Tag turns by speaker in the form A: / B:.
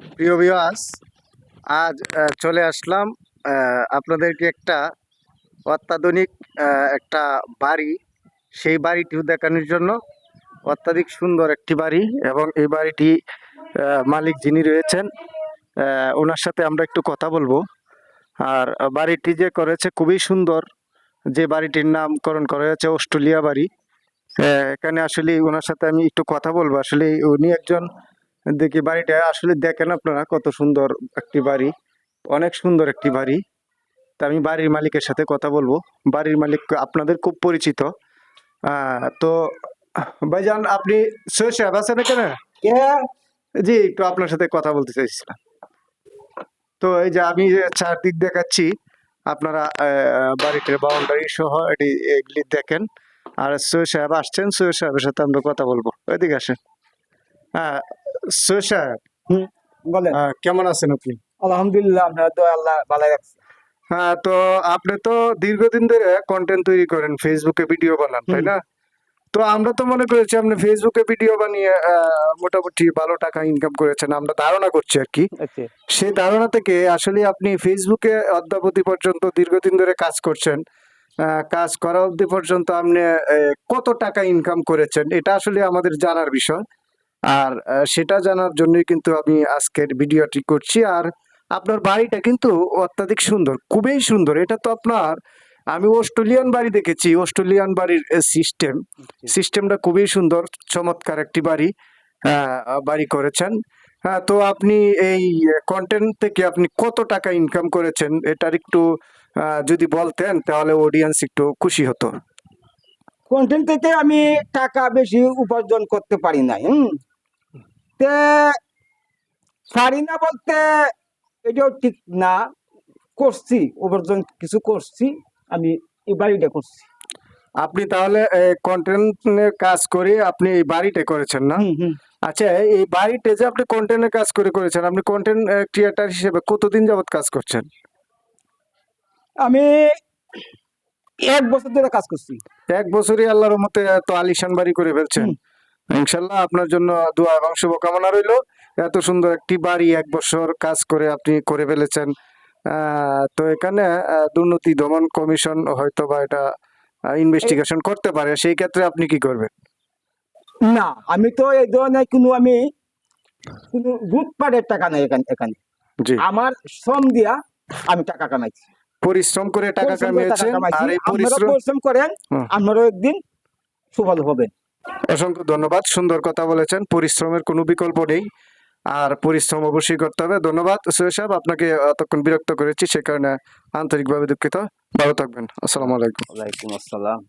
A: প্রিয় বিয়াস আজ চলে আসলাম আপনাদেরকে একটা অত্যাধুনিক একটা বাড়ি। সেই বাড়িটিও দেখানোর জন্য অত্যাধিক সুন্দর একটি বাড়ি এবং এই বাড়িটি মালিক যিনি রয়েছেন ওনার সাথে আমরা একটু কথা বলব। আর বাড়িটি যে করেছে খুবই সুন্দর। যে বাড়িটির নামকরণ করা হয়েছে অস্ট্রেলিয়া বাড়ি। এখানে আসলে ওনার সাথে আমি একটু কথা বলব। আসলে উনি একজন দেখি বাড়িটা। আসলে দেখেন আপনারা কত সুন্দর একটি বাড়ি অনেক সুন্দর একটি বাড়ি। তা আমি বাড়ির মালিকের সাথে কথা বলব। বাড়ির মালিক আপনাদের খুব পরিচিত। তো ভাইজান আপনি সৈয়দ সাহেব আছেন এখানে? জি একটু আপনার সাথে কথা বলতে চাইছিলাম। তো এই যে আমি চারদিক দেখাচ্ছি আপনারা বাড়িটির বাউন্ডারি সহ এটি এগুলি দেখেন। আর সৈয়দ সাহেব আসছেন সৈয়দ সাহেবের সাথে আমরা কথা বলব। ওইদিকে আসেন। হ্যাঁ
B: বলেন।
A: কেমন আছেন আপনি?
B: আলহামদুলিল্লাহ আপনার দোয়া আল্লাহ ভালো রাখছে
A: হ্যাঁ তো আপনি তো দীর্ঘদিন ধরে কন্টেন্ট তৈরি করেন ফেসবুকে ভিডিও বানান তাই না? তো আমরা তো মনে করেছি আপনি ফেসবুকে ভিডিও বানিয়ে মোটামুটি ভালো টাকা ইনকাম করেছেন আমরা ধারণা করছি আর কি।
B: আচ্ছা।
A: সেই ধারণা থেকে আসলে আপনি ফেসবুকে অদ্যাবধি পর্যন্ত দীর্ঘদিন ধরে কাজ করছেন কাজ করা অবধি পর্যন্ত আপনি কত টাকা ইনকাম করেছেন এটা আসলে আমাদের জানার বিষয়। আর সেটা জানার জন্যই কিন্তু আমি আজকের ভিডিওটি করছি। আর আপনার বাড়িটা কিন্তু অত্যাধিক সুন্দর খুবই সুন্দর। এটা তো আপনার আমি অস্ট্রেলিয়ান বাড়ি দেখেছি অস্ট্রেলিয়ান বাড়ির সিস্টেম সিস্টেমটা খুবই সুন্দর চমৎকার একটি বাড়ি বাড়ি করেছেন। হ্যাঁ তো আপনি এই কন্টেন্ট থেকে আপনি কত টাকা ইনকাম করেছেন এটার একটু যদি বলতেন তাহলে অডিয়েন্স একটু খুশি হতো।
B: কন্টেন্ট থেকে আমি টাকা বেশি উপার্জন করতে পারি নাই হুম? তে পারি না বলতে এটাও ঠিক না। করছি উপার্জন কিছু করছি আমি এই বাড়িটা করছি।
A: আপনি তাহলে কন্টেন্টের কাজ করে আপনি এই বাড়িটা করেছেন না। আচ্ছা এই বাড়িতে যে আপনি কন্টেন্টের কাজ করে করেছেন আপনি কন্টেন্ট ক্রিয়েটার হিসেবে কতদিন যাবৎ কাজ করছেন?
B: আমি এক বছর ধরে কাজ করছি।
A: এক বছরই আল্লাহর মতে এত আলিশান বাড়ি করে ফেলছেন। ইনশাল্লাহ আপনার জন্য দোয়া এবং শুভকামনা রইল। এত সুন্দর একটি বাড়ি এক বছর কাজ করে আপনি করে ফেলেছেন। তো এখানে দুর্নীতি দমন কমিশন হয়তো বা এটা ইনভেস্টিগেশন করতে পারে। সেই ক্ষেত্রে আপনি কি করবেন?
B: না আমি তো এই ধরনের কোনো আমি কোনো লুটপাটের টাকা নাই এখানে এখানে।
A: জি।
B: আমার শ্রম দিয়া আমি টাকা কামাইছি।
A: পরিশ্রম করে টাকা কামিয়েছেন আর এই পরিশ্রম
B: পরিশ্রম করেন
A: আমরাও
B: আপনারও একদিন সুফল হবেন
A: অসংখ্য ধন্যবাদ সুন্দর কথা বলেছেন পরিশ্রমের কোনো বিকল্প নেই। আর পরিশ্রম অবশ্যই করতে হবে। ধন্যবাদ সৈয়দ সাহেব আপনাকে এতক্ষণ বিরক্ত করেছি সে কারণে আন্তরিকভাবে দুঃখিত। ভালো থাকবেন। আসসালামু আলাইকুম।
B: ওয়ালাইকুম আসসালাম।